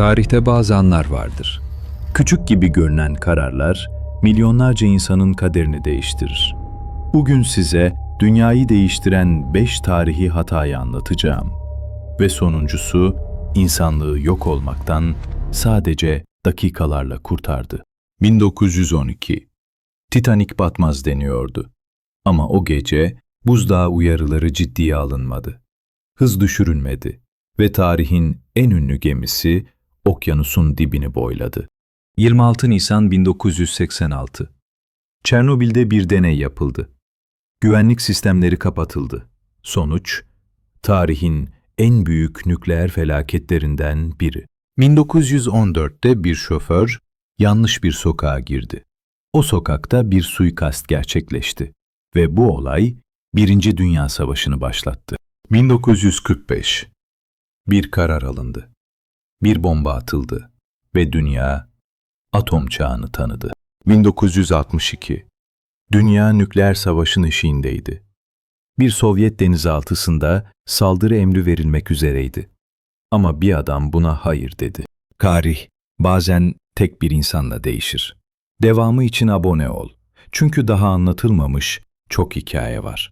Tarihte bazı anlar vardır. Küçük gibi görünen kararlar milyonlarca insanın kaderini değiştirir. Bugün size dünyayı değiştiren 5 tarihi hatayı anlatacağım. Ve sonuncusu insanlığı yok olmaktan sadece dakikalarla kurtardı. 1912 Titanic batmaz deniyordu. Ama o gece buzdağı uyarıları ciddiye alınmadı. Hız düşürülmedi ve tarihin en ünlü gemisi okyanusun dibini boyladı. 26 Nisan 1986 Çernobil'de bir deney yapıldı. Güvenlik sistemleri kapatıldı. Sonuç, tarihin en büyük nükleer felaketlerinden biri. 1914'te bir şoför yanlış bir sokağa girdi. O sokakta bir suikast gerçekleşti ve bu olay Birinci Dünya Savaşı'nı başlattı. 1945 Bir karar alındı. Bir bomba atıldı ve dünya atom çağını tanıdı. 1962 Dünya nükleer savaşın eşiğindeydi. Bir Sovyet denizaltısında saldırı emri verilmek üzereydi. Ama bir adam buna hayır dedi. Tarih bazen tek bir insanla değişir. Devamı için abone ol. Çünkü daha anlatılmamış çok hikaye var.